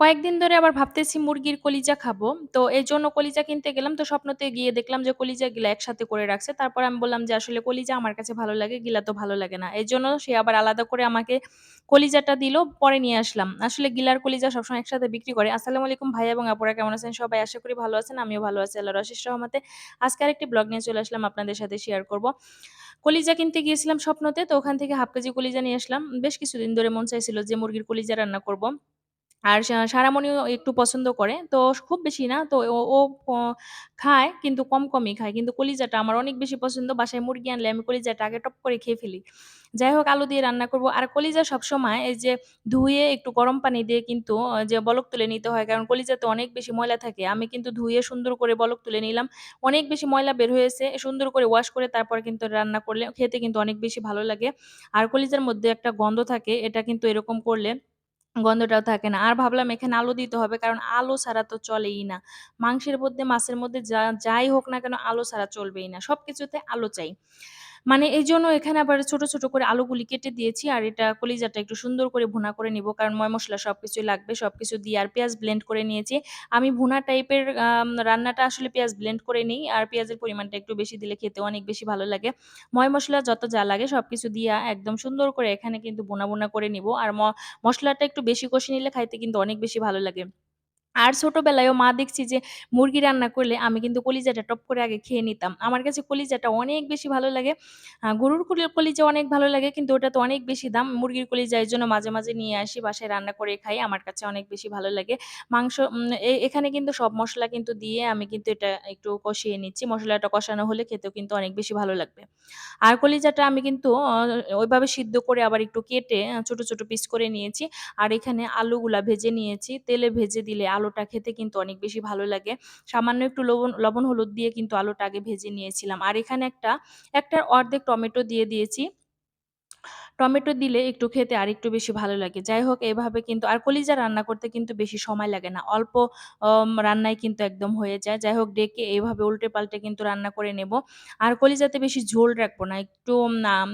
কয়েকদিন ধরে আবার ভাবতেছি মুরগির কলিজা খাব। তো এজন্য কলিজা কিনতে গেলাম। তো স্বপ্নতে গিয়ে দেখলাম যে কলিজাগুলা একসাথে করে রাখছে। তারপর আমি বললাম যে, "আসলে কলিজা আমার কাছে ভালো লাগে, গিলা তো ভালো লাগে না।" এজন্য সে আবার আলাদা করে আমাকে কলিজাটা দিল, পরে নিয়ে আসলাম। আসলে গিলার কলিজা সবসময় একসাথে বিক্রি করে। আসসালামু আলাইকুম ভাইয়া এবং আপুরা কেমন আছেন সবাই? আশা করি ভালো আছেন। আমিও ভালো আছি আল্লাহর অশেষ রহমতে। আজকে আরেকটি ব্লগ নিয়ে চলে আসলাম আপনাদের সাথে শেয়ার করব। কলিজা কিনতে গিয়েছিলাম স্বপ্নতে। তো ওখান থেকে 1/2 কেজি কলিজা নিয়ে আসলাম। বেশ কিছুদিন ধরে মন চাইছিল যে মুরগির কলিজা রান্না করব। আর সা সারামণিও একটু পছন্দ করে। তো খুব বেশি না। তো ও ও খায় কিন্তু কম, কমই খায়। কিন্তু কলিজাটা আমার অনেক বেশি পছন্দ। বাসায় মুরগি আনলে আমি কলিজাটা আগে টপ করে খেয়ে ফেলি। যাই হোক আলু দিয়ে রান্না করব। আর কলিজা সবসময় এই যে ধুয়ে একটু গরম পানি দিয়ে কিন্তু যে বলক তুলে নিতে হয়। কারণ কলিজাতে অনেক বেশি ময়লা থাকে। আমি কিন্তু ধুয়ে সুন্দর করে বলক তুলে নিলাম। অনেক বেশি ময়লা বের হয়েছে। সুন্দর করে ওয়াশ করে তারপরে কিন্তু রান্না করলে খেতে কিন্তু অনেক বেশি ভালো লাগে। আর কলিজার মধ্যে একটা গন্ধ থাকে। এটা কিন্তু এরকম করলে গন্ধটাও থাকে না। আর ভাবলাম এখানে আলু দিতে হবে। কারণ আলো ছাড়া তো চলেই না। মাংসের মধ্যে, মাছের মধ্যে যা যাই হোক না কেন আলো ছাড়া চলবেই না। সব কিছুতে আলো চাই। মানে এইজন্য এখানে আবার ছোট, ছোট করে আলুগুলি কেটে দিয়েছি। আর এটা কলিজাটা একটু সুন্দর করে ভুনা করে নিব। কারণ ময় মসলা সবকিছুই লাগবে। সবকিছু দিয়ে আর পেঁয়াজ ব্লেন্ড করে নিয়েছি। আমি ভুনা টাইপের রান্নাটা আসলে পেঁয়াজ ব্লেন্ড করে নিই। আর পেঁয়াজের পরিমাণটা একটু বেশি দিলে খেতে অনেক বেশি ভালো লাগে। ময় মশলা যত যা লাগে সবকিছু দিয়া একদম সুন্দর করে এখানে কিন্তু বোনা ভুনা করে নিব। আর ম মসলাটা একটু বেশি কষে নিলে খাইতে কিন্তু অনেক বেশি ভালো লাগে। আর ছোটবেলায়ও মা দেখছি যে মুরগি রান্না করলে আমি কিন্তু কলিজাটা টপ করে আগে খেয়ে নিতাম। আমার কাছে কলিজাটা অনেক বেশি ভালো লাগে। গরুর কলি কলিজা অনেক ভালো লাগে কিন্তু ওটা তো অনেক বেশি দাম। মুরগির কলিজা এর জন্য মাঝে, মাঝে নিয়ে আসি বাসায় রান্না করে খাই। আমার কাছে অনেক বেশি ভালো লাগে। মাংস এ এখানে কিন্তু সব মশলা কিন্তু দিয়ে আমি কিন্তু এটা একটু কষিয়ে নিচ্ছি। মশলাটা কষানো হলে খেতেও কিন্তু অনেক বেশি ভালো লাগবে। আর কলিজাটা আমি কিন্তু ওইভাবে সিদ্ধ করে আবার একটু কেটে ছোট, ছোট পিস করে নিয়েছি। আর এখানে আলুগুলা ভেজে নিয়েছি। তেলে ভেজে দিলে আলুটা খেতে কিন্তু অনেক বেশি ভালো লাগে। সামান্য একটু লবণ লবণ হলুদ দিয়ে কিন্তু আলুটা আগে ভেজে নিয়েছিলাম। আর এখানে একটা, একটা অর্ধেক টমেটো দিয়ে দিয়েছি। টমেটো দিলে একটু খেতে আর একটু বেশি ভালো লাগে। যাই হোক এভাবে কিন্তু আর কলিজা রান্না করতে কিন্তু বেশি সময় লাগে না। অল্প রান্নায় কিন্তু একদম হয়ে যায়। যাই হোক ডেকে এভাবে উল্টে-পাল্টে কিন্তু রান্না করে নেব। আর কলিজাতে বেশি ঝোল রাখব না। একটু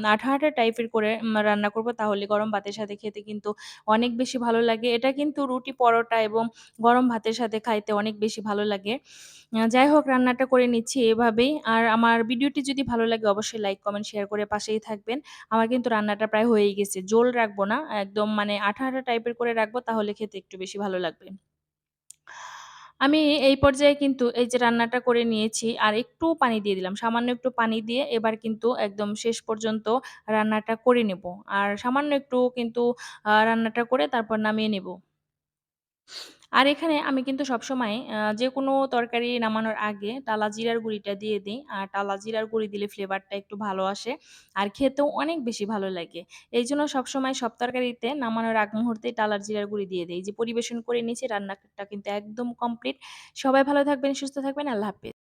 আঠা, আঠা টাইপের করে রান্না করব তাহলে গরম ভাতের সাথে খেতে কিন্তু অনেক বেশি ভালো লাগে। এটা কিন্তু রুটি, পরোটা এবং গরম ভাতের সাথে খাইতে অনেক বেশি ভালো লাগে। যাই হোক রান্নাটা করে নিচ্ছি এভাবেই। আর আমার ভিডিওটি যদি ভালো লাগে অবশ্যই লাইক, কমেন্ট, শেয়ার করে পাশেই থাকবেন। আমার কিন্তু রান্নাটা প্রায় হয়েই গেছে। জোল রাখব না। একদম মানে আঠা, আঠা টাইপের করে রাখব তাহলে খেতে একটু বেশি ভালো লাগবে। আমি এই পর্যায়ে কিন্তু এই যে রান্নাটা করে নিয়েছি আর একটু পানি দিয়ে দিলাম। সামান্য একটু পানি দিয়ে এবার কিন্তু একদম শেষ পর্যন্ত রান্নাটা করে নেব। আর সামান্য একটু কিন্তু রান্নাটা করে তারপর নামিয়ে নেব। আর এখানে আমি কিন্তু সবসময় যে কোনো তরকারি নামানোর আগে টালা জিরার গুঁড়িটা দিয়ে দিই আর টালা জিরার গুঁড়ি দিলে ফ্লেভারটা একটু ভালো আসে। আর খেতেও অনেক বেশি ভালো লাগে। এই জন্য সবসময় সব তরকারিতে নামানোর আগ মুহূর্তে টালার জিরার গুঁড়ি দিয়ে দিই যে পরিবেশন করে নিচে রান্নাটা কিন্তু একদম কমপ্লিট। সবাই ভালো থাকবেন, সুস্থ থাকবেন। আল্লাহ হাফেজ।